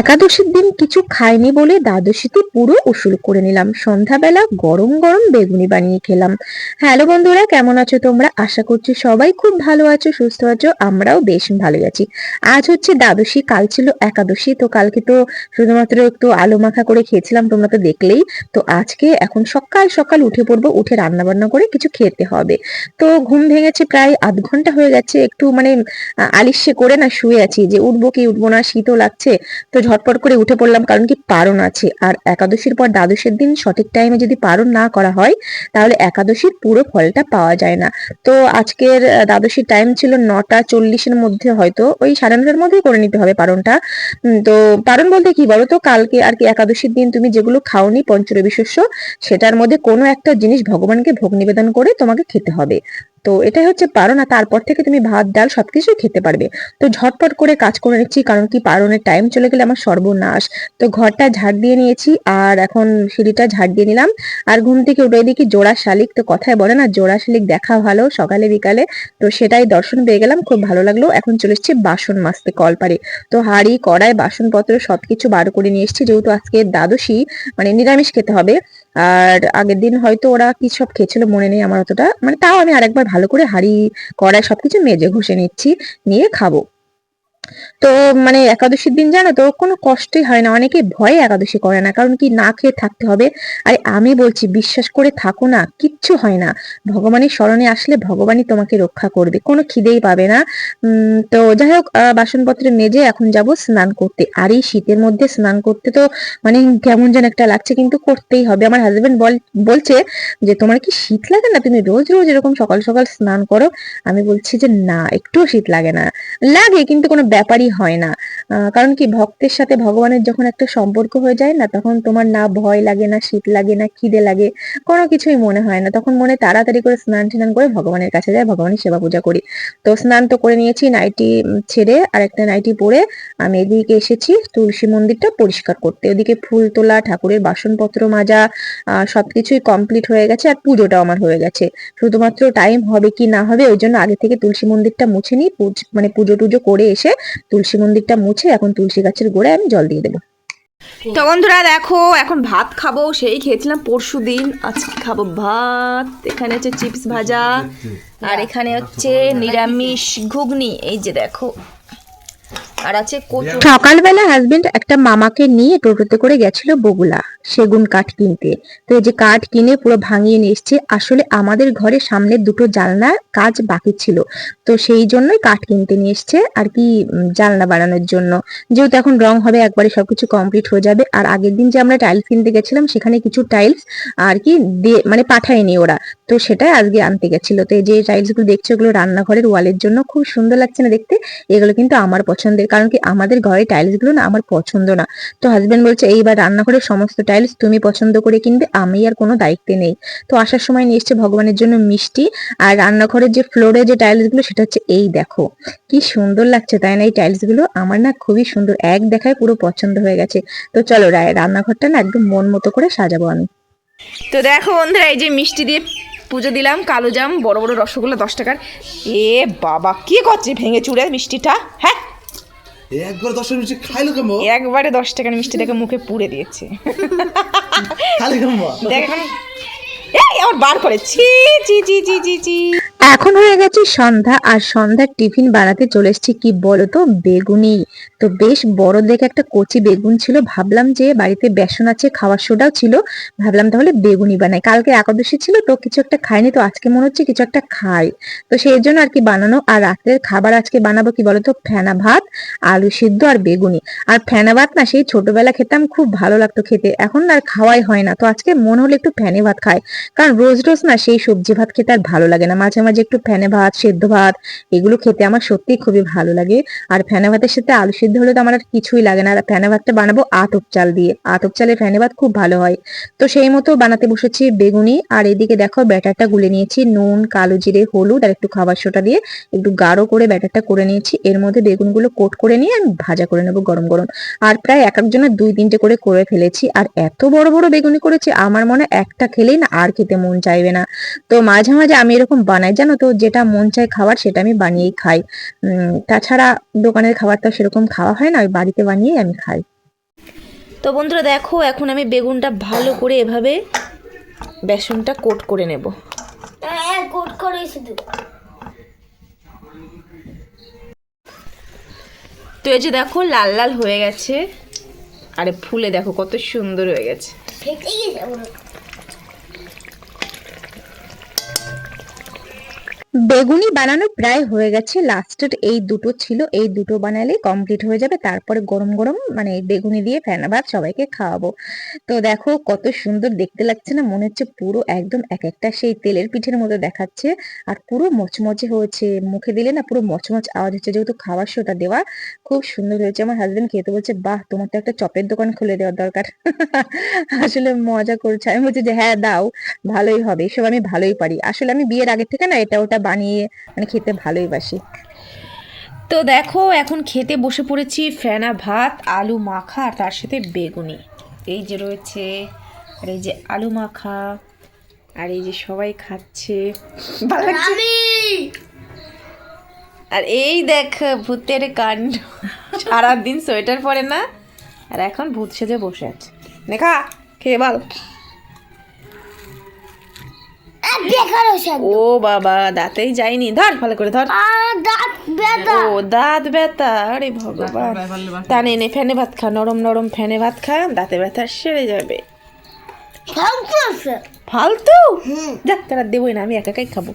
একাদশীর দিন কিছু খাইনি বলে দ্বাদশীতে পুরো উসুল করে নিলাম। সন্ধ্যাবেলা গরম গরম বেগুনি বানিয়ে খেলাম। হ্যালো বন্ধুরা কেমন আছো তোমরা? আশা করছি সবাই খুব ভালো আছো সুস্থ আছো আমরাও বেশ ভালোই আছি। আজ হচ্ছে দ্বাদশী কাল ছিল একাদশী তো কালকে তো শুধুমাত্র একটু আলু মাখা করে খেয়েছিলাম তোমরা তো দেখলেই। তো আজকে এখন সকাল সকাল উঠে পড়ব উঠে রান্না বান্না করে কিছু খেতে হবে। তো ঘুম ভেঙেছে প্রায় আধ ঘণ্টা হয়ে গেছে একটু মানে আহ, আলিস্যে করে না শুয়ে আছি যে উঠবো কি উঠবো না শীতও লাগছে। তো ঝটপট করে উঠে পড়লাম, কারণ কি পারণ আছে। আর একাদশীর পর দ্বাদশের দিন সঠিক টাইমে যদি পারণ না করা হয়, তাহলে একাদশীর পুরো ফলটা পাওয়া যায় না। তো আজকের দ্বাদশীর টাইম ছিল নটা চল্লিশের মধ্যে হয়তো, ওই সাড়ে নটার মধ্যেই করে নিতে হবে পারণটা। তো পারণ বলতে কি বলো তো কালকে আর কি একাদশীর দিন তুমি যেগুলো খাওনি পঞ্চরবি শস্য, সেটার মধ্যে কোনো একটা জিনিস ভগবানকে ভোগ নিবেদন করে তোমাকে খেতে হবে। তো এটাই হচ্ছে পারণ আর তারপর থেকে তুমি ভাত, ডাল সবকিছুই খেতে পারবে। তো ঝটপট করে কাজ করে নিচ্ছি, কারণ কি পারণের টাইম চলে গেলে আমার সর্বনাশ। তো ঘরটা ঝাড় দিয়ে নিয়েছি, আর এখন সিঁড়িটা ঝাড় দিয়ে নিলাম। আর ঘুম থেকে উঠে দেখি জোড়া শালিক, তো কথায় বলে না, জোড়া শালিক দেখা ভালো সকালে, বিকালে। তো সেটাই দর্শন পেয়ে গেলাম, খুব ভালো লাগল। এখন চলে এসেছি বাসন মাজতে, কলপারে। তো হাঁড়ি, কড়াই, বাসনপত্র সবকিছু বার করে নিয়ে এসেছি, যেহেতু আজকে দ্বাদশী মানে নিরামিষ খেতে হবে। আর আগের দিন হয়তো ওরা কি সব খেয়েছিল মনে নেই আমার অতটা। মানে তাও আমি আরেকবার ভালো করে হাড়ি, কড়াই সবকিছু মেজে ঘষে নিচ্ছি, নিয়ে খাব। তো মানে একাদশীর দিন জানো তো কোনো কষ্টই হয় না। অনেকে ভয়ে একাদশী করে না, কারণ কি না খেয়ে থাকতে হবে। আরে আমি বলছি, বিশ্বাস করে থাকো না, কিচ্ছু হয় না। ভগবানের স্মরণে আসলে ভগবানই তোমাকে রক্ষা করবে, কোনো খিদেই পাবে না। তো যাই হোক বাসনপত্রে মেজে এখন যাব স্নান করতে। আর এই শীতের মধ্যে স্নান করতে তো মানে কেমন যেন একটা লাগছে, কিন্তু করতেই হবে। আমার হাজবেন্ড বল, বলছে যে, তোমার কি শীত লাগে না? তুমি রোজ রোজ এরকম সকাল সকাল স্নান করো। আমি বলছি যে, না, একটুও শীত লাগে না। লাগে, কিন্তু কোনো ব্যাপারই হয় না। কারণ কি ভক্তের সাথে ভগবানের যখন একটা সম্পর্ক হয়ে যায় না, তখন তোমার না ভয় লাগে, না শীত লাগে, না খিদে লাগে, কোনো কিছুই মনে হয় না। তখন মনে তাড়াতাড়ি করে স্নান টান করে ভগবানের কাছে যায় ভগবানের সেবা পূজা করি। তো স্নান তো করে নিয়েছি, নাইটি ছেড়ে আর একটা নাইটি পরে আমি এদিকে এসেছি, তুলসী মন্দিরটা পরিষ্কার করতে। ওদিকে ফুল তোলা, ঠাকুরের বাসনপত্র মাজা সবকিছুই কমপ্লিট হয়ে গেছে আর পুজোটাও আমার হয়ে গেছে। শুধুমাত্র টাইম হবে কি না হবে, ওই জন্য আগে থেকে তুলসী মন্দিরটা মুছে নিই মানে পুজো টুজো করে এসে তুলসী মন্দিরটা মুছে এখন তুলসী গাছের গোড়ায় আমি জল দিয়ে দেবো। তো বন্ধুরা দেখো, এখন ভাত খাব, সেই খেয়েছিলাম পরশু দিন। আজকে খাব ভাত, এখানে হচ্ছে চিপস ভাজা, আর এখানে হচ্ছে নিরামিষ ঘুগনি। এই যে দেখো আর আছে সকালবেলা হাজবেন্ড একটা মামাকে নিয়ে টোটোতে করে গেছিল বগুলা সেগুন কাঠ কিনতে। তো এই যে কাঠ কিনে পুরো ভাঙিয়ে নিয়ে এসছে, আসলে আমাদের ঘরে সামনে দুটো জানলার কাজ বাকি ছিল। তো সেই জন্যই কাঠ কিনতে নিয়ে এসছে আর কি জানলা বানানোর জন্য। যেহেতু এখন রং হবে, একবারে সবকিছু কমপ্লিট হয়ে যাবে। আর আগের দিন যে আমরা টাইলস কিনতে গেছিলাম, সেখানে কিছু টাইলস আর কি মানে পাঠায়নি ওরা। তো সেটাই আজকে আনতে গেছিল। তো এই যে টাইলসগুলো দেখছ ওগুলো রান্নাঘরের ওয়ালের জন্য খুব সুন্দর লাগছে না দেখতে? এগুলো কিন্তু আমার পছন্দের। কারণ কি আমাদের ঘরে টাইলসগুলো না আমার পছন্দ না। তো হাজবেন্ড বলছে, এইবার রান্নাঘরের সমস্ত টাইলস তুমি পছন্দ করে কিনবে, আমি আর কোনো দায়িত্বে নেই। তো আসার সময় নিয়ে এসছে ভগবানের জন্য মিষ্টি। আর রান্নাঘরের যে ফ্লোরে যে টাইলসগুলো, সেটা হচ্ছে এই দেখো। কি সুন্দর লাগছে, তাই না? এই টাইলসগুলো আমার না খুবই সুন্দর, এক দেখায় পুরো পছন্দ হয়ে গেছে। তো চলো, রা- রান্নাঘরটা না একদম মন মতো করে সাজাবো আমি। তো দেখো বন্ধুরা, এই যে মিষ্টি দিয়ে পুজো দিলাম, কালো জাম, বড় বড় রসগোল্লা দশ টাকার। এ বাবা, কি করছে ভেঙে চুড়ে মিষ্টিটা হ্যাঁ? একবার দশ মিষ্টি খাইলো কেমন? একবারে দশ টাকার মিষ্টিটাকে মুখে পুড়ে দিয়েছে। খালি কেমন? দেখ এখন এই আমার বার করে। ছি ছি ছি ছি ছি ছি। এখন হয়ে গেছে সন্ধ্যা, আর সন্ধ্যার টিফিন বানাতে চলে এসেছি কি বলতো? বেগুনি। তো বেশ বড় দেখে একটা কচি বেগুন ছিল, ভাবলাম যে বাড়িতে বেসন আছে, খাওয়ার সোডাও ছিল, ভাবলাম তাহলে বেগুনি বানাই। কালকে একাদশী ছিল তো কিছু একটা খাইনি, তো আজকে মনে হচ্ছে কিছু একটা খাই। তো সেই জন্য আর কি বানানো, আর রাতের খাবার আজকে বানাবো কি বলতো? ফেনা ভাত, আলু সিদ্ধ আর বেগুনি। আর ফেনা ভাত না সেই ছোটবেলা খেতাম, খুব ভালো লাগতো খেতে। এখন আর খাওয়াই হয় না, তো আজকে মনে হলো একটু ফেনে ভাত খাই। কারণ রোজ রোজ না সেই সবজি ভাত খেতে আর ভালো লাগে না। মাঝে মাঝে একটু ফেনে ভাত, সেদ্ধ ভাত, এগুলো খেতে আমার সত্যি খুবই ভালো লাগে। আর ফেনে ভাতের সাথে আলু সিদ্ধ হলে তো আমার আর কিছুই লাগে না। আর ফেনে ভাতটা বানাবো আতপ চাল দিয়ে। আতপ চালের ফেনে ভাত খুব ভালো হয়। তো সেই মতো বানাতে বসেছি বেগুনি। আর এদিকে দেখো ব্যাটারটা গুলে নিয়েছি। নুন, কালো জিরে, হলুদ আর একটু খাবার সোটা দিয়ে একটু গাঢ় করে ব্যাটারটা করে নিয়েছি। এর মধ্যে বেগুনগুলো কোট করে নিয়ে আমি ভাজা করে নেব গরম গরম। আর প্রায় এক একজনের দুই তিনটে করে করে ফেলেছি। আর এত বড় বড় বেগুনি করেছি, আমার মনে একটা খেলেই না আর খেতে মন চাইবে না। তো মাঝে মাঝে আমি এরকম বানাই জানো তো যেটা মন চায় খাবার সেটা আমি বানিয়েই খাই। তাছাড়া দোকানের খাবার তো সেরকম খাওয়া হয় না ওই বাড়িতে বানিয়েই আমি খাই। তো বন্ধুরা দেখো এখন আমি বেগুনটা ভালো করে এভাবে বেসনটা কোট করে নেব। হ্যাঁ কোট করে শুধু। তো এই যে দেখো লাল লাল হয়ে গেছে। আরে ফুলে দেখো কত সুন্দর হয়ে গেছে। বেগুনি বানানো প্রায় হয়ে গেছে। লাস্টের এই দুটো ছিল, এই দুটো বানালে কমপ্লিট হয়ে যাবে। তারপরে গরম গরম মানে বেগুনি দিয়ে ফেনা ভাত সবাইকে খাওয়াবো। তো দেখো কত সুন্দর দেখতে লাগছে না? মনে হচ্ছে পুরো একদম এক একটা সেই তেলের পিঠের মতো দেখাচ্ছে। আর পুরো মচমচে হয়েছে। মুখে দিলে না পুরো মচমচ আওয়াজ হচ্ছে। যেহেতু খাবার সোটা দেওয়া, খুব সুন্দর হয়েছে। আমার হাজবেন্ড খেতে বলছে, বাহ, তোমার তো একটা চপের দোকান খুলে দেওয়ার দরকার। আসলে মজা করছে। আমি বলছি যে হ্যাঁ দাও, ভালোই হবে। এসব আমি ভালোই পারি। আসলে আমি বিয়ের আগে থেকে না এটা ওটা বানিয়ে মানে খেতে ভালোই বাসি। তো দেখো এখন খেতে বসে পড়েছি ফেনা ভাত আলু মাখা আর তার সাথে বেগুনি। এই যে রয়েছে আর এই যে আলু মাখা আর এই যে সবাই খাচ্ছে। ভালো লাগছে? আর এই দেখ ভূতের কাণ্ড। সারাদিন সোয়েটার পরে না আর এখন ভূত সেজে বসে আছে। দেখা খেয়ে বল ও বাবা দাঁতেই যায়নি। ধর ভালো করে ধর। দাঁত ও দাঁত ব্যথা। আরে ভগবান। তা নে ফ্যানে ভাত খা নরম নরম ফ্যানে ভাত খা দাঁতে ব্যথা সেরে যাবে। ফালতু যা তারা দেবই না আমি একা একাই খাব।